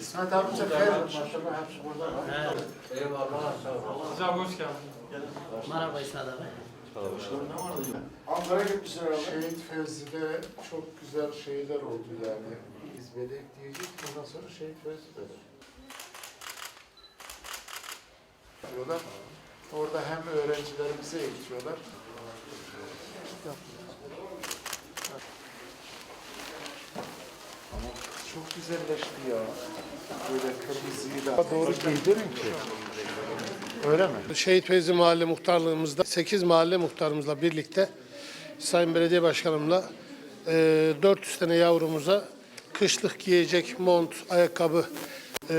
İsmet abi sefer Hocam hoş geldin. Merhaba İsmet abi. Ankara gitmişsin herhalde. Şehit Fevzi'de çok güzel şeyler oldu yani. Biz belek diyecek ondan sonra Şehit Fevzi böyle. Diyorlar. Orada hem öğrencilerimize eğitiyorlar. Ama çok güzelleşti ya. Böyle kırmızıyla. Doğru giydirin ki. Öyle mi? Şehit Fevzi Mahalle Muhtarlığımızda 8 mahalle muhtarımızla birlikte Sayın Belediye Başkanımla e, 400 tane yavrumuza kışlık giyecek mont, ayakkabı, e,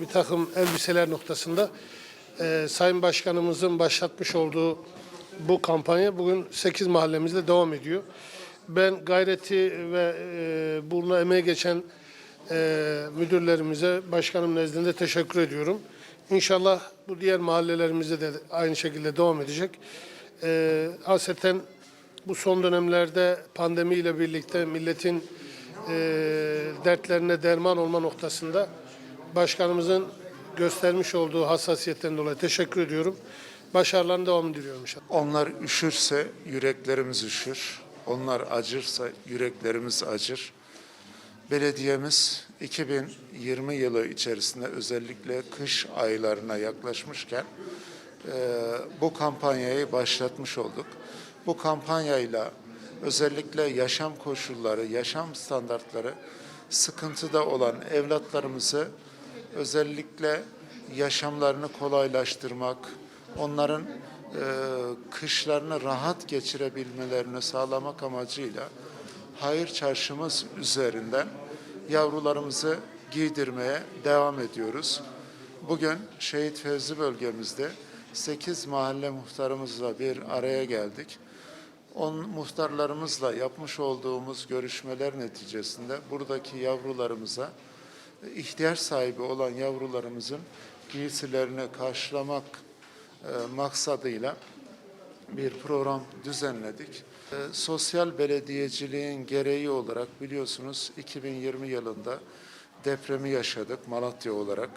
bir takım elbiseler noktasında e, Sayın Başkanımızın başlatmış olduğu bu kampanya bugün 8 mahallemizde devam ediyor. Ben gayreti ve e, buna emeği geçen e, müdürlerimize başkanım nezdinde teşekkür ediyorum. İnşallah bu diğer mahallelerimizde de aynı şekilde devam edecek. E, hasreten bu son dönemlerde pandemiyle birlikte milletin e, dertlerine derman olma noktasında başkanımızın göstermiş olduğu hassasiyetten dolayı teşekkür ediyorum. Başarılarının devamını diliyorum inşallah. Onlar üşürse yüreklerimiz üşür. Onlar acırsa yüreklerimiz acır. Belediyemiz 2020 yılı içerisinde özellikle kış aylarına yaklaşmışken e, bu kampanyayı başlatmış olduk. Bu kampanyayla özellikle yaşam koşulları, yaşam standartları sıkıntıda olan evlatlarımızı özellikle yaşamlarını kolaylaştırmak, onların e, kışlarını rahat geçirebilmelerini sağlamak amacıyla Hayır Çarşımız üzerinden yavrularımızı giydirmeye devam ediyoruz. Bugün Şehit Fevzi bölgemizde 8 mahalle muhtarımızla bir araya geldik. On muhtarlarımızla yapmış olduğumuz görüşmeler neticesinde buradaki yavrularımıza ihtiyaç sahibi olan yavrularımızın giysilerini karşılamak e, maksadıyla bir program düzenledik. E, sosyal belediyeciliğin gereği olarak biliyorsunuz 2020 yılında depremi yaşadık Malatya olarak.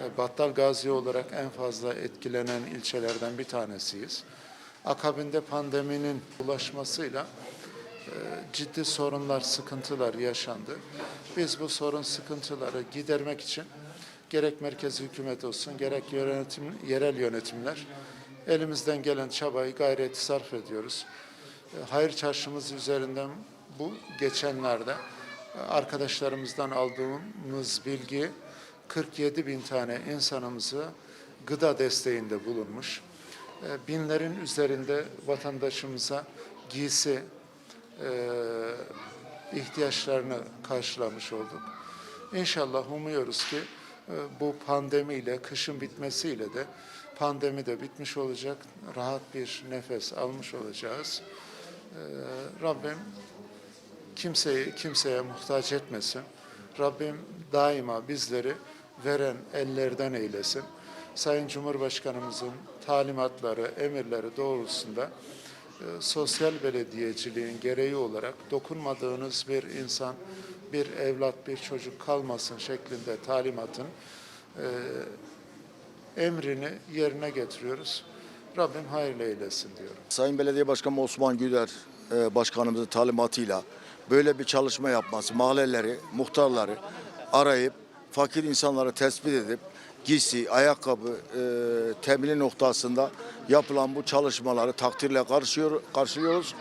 E, Battal olarak en fazla etkilenen ilçelerden bir tanesiyiz. Akabinde pandeminin ulaşmasıyla e, ciddi sorunlar, sıkıntılar yaşandı. Biz bu sorun sıkıntıları gidermek için gerek merkezi hükümet olsun, gerek yönetim, yerel yönetimler elimizden gelen çabayı, gayreti sarf ediyoruz. E, Hayır çarşımız üzerinden bu geçenlerde e, arkadaşlarımızdan aldığımız bilgi 47 bin tane insanımızı gıda desteğinde bulunmuş. E, Binlerin üzerinde vatandaşımıza giysi ihtiyaçlarını karşılamış olduk. İnşallah umuyoruz ki bu pandemiyle, kışın bitmesiyle de pandemi de bitmiş olacak. Rahat bir nefes almış olacağız. E, Rabbim kimseyi kimseye muhtaç etmesin. Rabbim daima bizleri veren ellerden eylesin. Sayın Cumhurbaşkanımızın talimatları, emirleri doğrultusunda e, sosyal belediyeciliğin gereği olarak dokunmadığınız bir insan, bir evlat, bir çocuk kalmasın şeklinde talimatın e, emrini yerine getiriyoruz. Rabbim hayırlı eylesin diyorum. Sayın Belediye Başkanı Osman Güler e, Başkanımızın talimatıyla böyle bir çalışma yapması, mahalleleri, muhtarları arayıp fakir insanları tespit edip giysi, ayakkabı e, temini noktasında yapılan bu çalışmaları takdirle karşılıyor, karşılıyoruz,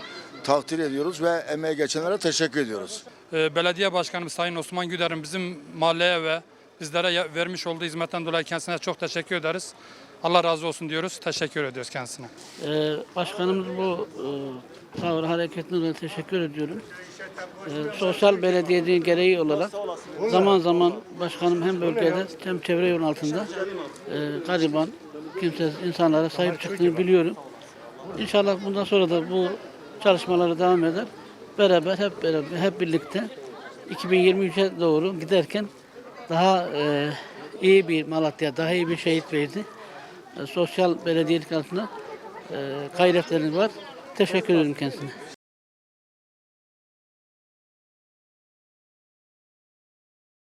takdir ediyoruz ve emeğe geçenlere teşekkür ediyoruz. Ee, Belediye Başkanımız Sayın Osman Güder'in bizim mahalleye ve bizlere vermiş olduğu hizmetten dolayı kendisine çok teşekkür ederiz. Allah razı olsun diyoruz. Teşekkür ediyoruz kendisine. Ee, başkanımız bu e, tavır hareketinden teşekkür ediyorum. Ee, sosyal belediyeciliğin gereği olarak zaman zaman başkanım hem bölgede hem çevre yolun altında e, gariban, kimsesiz insanlara sahip çıktığını biliyorum. İnşallah bundan sonra da bu çalışmaları devam eder. Beraber hep beraber hep birlikte 2023'e doğru giderken daha e, iyi bir Malatya, daha iyi bir şehit verdi. E, sosyal belediyelik altında e, gayretleriniz var. Teşekkür ederim kendisine.